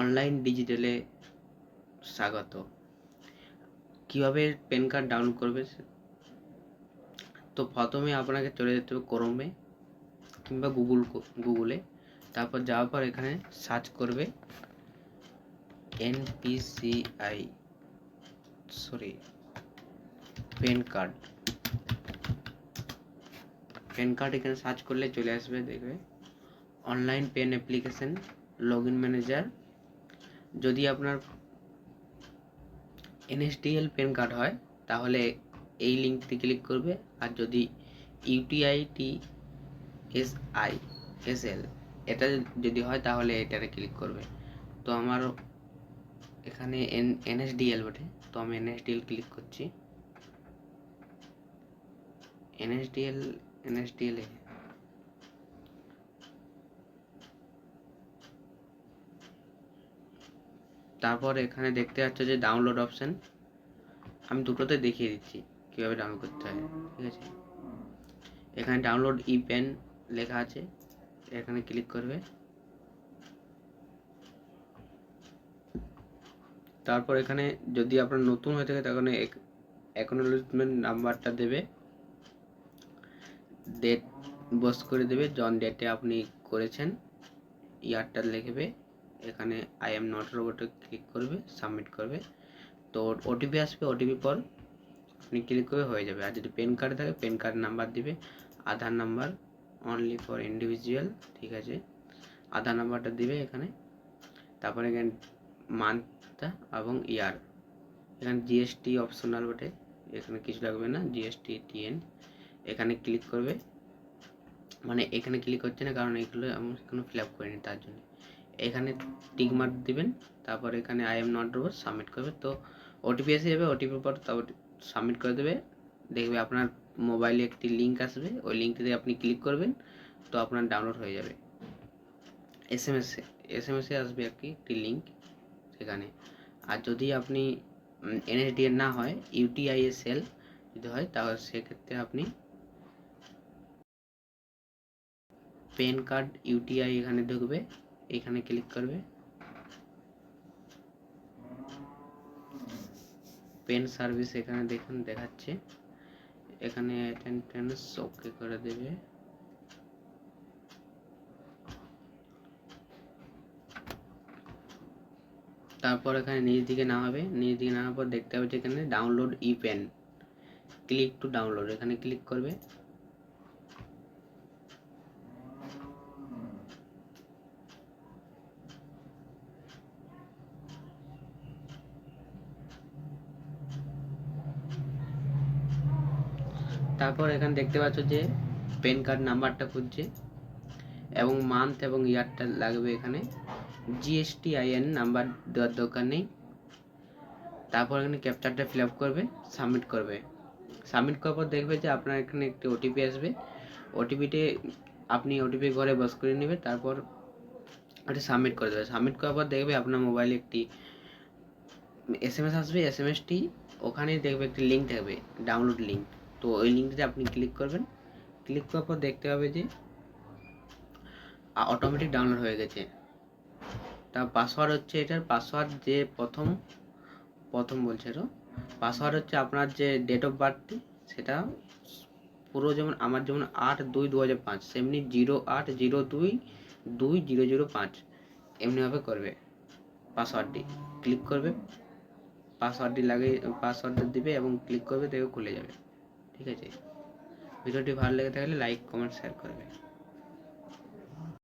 Online ডিজিটালে স্বাগত। কীভাবে pan card download করবে? তো প্রথমে আপনাকে চলে যেতে হবে ক্রোমে কিংবা গুগল গুগলে তারপর যাওয়ার পর এখানে সার্চ করবে NPCI sorry PAN card PAN card এখানে সার্চ করলে চলে আসবে, দেখবে। Online PAN application log in manager যদি আপনার এনএসডিএল পেন কার্ড হয়, তাহলে এই লিঙ্কটি ক্লিক করবে। আর যদি UTIIT S I S L এটা যদি হয়, তাহলে এটাতে ক্লিক করবে। তো আমার এখানে এন, এনএসডিএল বটে। তো আমি এনএসডিএল ক্লিক করছি। এনএসডিএল এনএসডিএল তারপর এখানে দেখতে পাচ্ছ যে ডাউনলোড অপশন আমি দুটোতে দেখিয়ে দিচ্ছি কীভাবে ডাউনলোড করতে হয়, ঠিক আছে? এখানে ডাউনলোড ই পেন লেখা আছে, এখানে ক্লিক করবে। তারপর এখানে যদি আপনার নতুন হয়ে থাকে তখন অ্যাকনোলেজমেন্ট নাম্বারটা দেবে। ডেট বস করে দেবে, জন ডেটে আপনি করেছেন ইয়ারটা লিখবে। এখানে আই এম নট রোবটে ক্লিক করবে সাবমিট করবে। তো ওটিপি আসবে ওটিপি পর আপনি ক্লিক করবে, হয়ে যাবে। আর যদি প্যান কার্ড থাকে প্যান কার্ড নাম্বার দিবে। Aadhaar number only for individual ঠিক আছে? আধার নাম্বারটা দিবে এখানে। তারপরে এখানে মান্থটা এবং ইয়ার এখানে জিএসটি অপশনাল বটে। এখানে কিছু লাগবে না জিএসটি টিএন এখানে ক্লিক করবে। মানে এখানে ক্লিক হচ্ছে না, কারণ এগুলো আমি কোনো ফিল আপ করিনি তার জন্য। এখানে টিক মার্ক দিবেন, তারপর এখানে I am not robot submit করবে। তো ওটিপি এসে যাবে ওটিপির পর তারপর সাবমিট করে দেবে। দেখবে আপনার মোবাইলে একটি লিঙ্ক আসবে, ওই লিঙ্কটিতে আপনি ক্লিক করবেন, তো আপনার ডাউনলোড হয়ে যাবে। S M S S M আসবে আর কি একটি লিঙ্ক সেখানে। আর যদি আপনি এনএসডিএন না হয় ইউটিআইএসএল যদি হয়, তাহলে সেক্ষেত্রে আপনি পেন কার্ড ইউটিআই এখানে ঢুকবে। এখানে ক্লিক করবে। পেন সার্ভিস এখানে দেখুন, দেখাচ্ছে। এখানে অ্যাটেন্ডেন্স ওকে করে দেবে। তারপর এখানে নিচ দিকে নামাবে। নিচ দিকে নামার পর দেখতে হবে যে এখানে download E PAN click to download এখানে ক্লিক করবে। তারপর এখানে দেখতে পাচ্ছ যে পেন কার্ড নাম্বারটা খুঁজছে এবং মান্থ এবং ইয়ারটা লাগবে এখানে। জিএসটি আইএন নাম্বার দেওয়ার দরকার নেই। তারপর এখানে ক্যাপচারটা ফিল আপ করবে সাবমিট করবে। সাবমিট করার পর দেখবে যে আপনার এখানে একটি ওটিপি আসবে। ওটিপিতে আপনি ওটিপি ঘরে বস করে নেবে, তারপর ওটা সাবমিট করে দেবে। সাবমিট করার পর দেখবে আপনার মোবাইলে একটি এস এম এস আসবে এস এম এসটি ওখানেই দেখবে, একটি লিঙ্ক থাকবে ডাউনলোড লিঙ্ক তো ওই লিঙ্কটিতে আপনি ক্লিক করবেন। ক্লিক করার পর দেখতে হবে যে অটোমেটিক ডাউনলোড হয়ে গেছে। তা পাসওয়ার্ড হচ্ছে এটার পাসওয়ার্ড যে প্রথম প্রথম বলছে তো পাসওয়ার্ড হচ্ছে আপনার যে ডেট অফ বার্থটি সেটা পুরো যেমন আমার যেমন আট দুই দু হাজার পাঁচ, সেমনি জিরো আট জিরো দুই দুই জিরো জিরো পাঁচ এমনিভাবে করবে পাসওয়ার্ডটি ক্লিক করবে পাসওয়ার্ডটি লাগিয়ে পাসওয়ার্ডটা দিবে এবং ক্লিক করবে, দেখবে খুলে যাবে। ঠিক আছে ভিডিওটি ভালো লেগে থাকলে লাইক কমেন্ট শেয়ার করবে।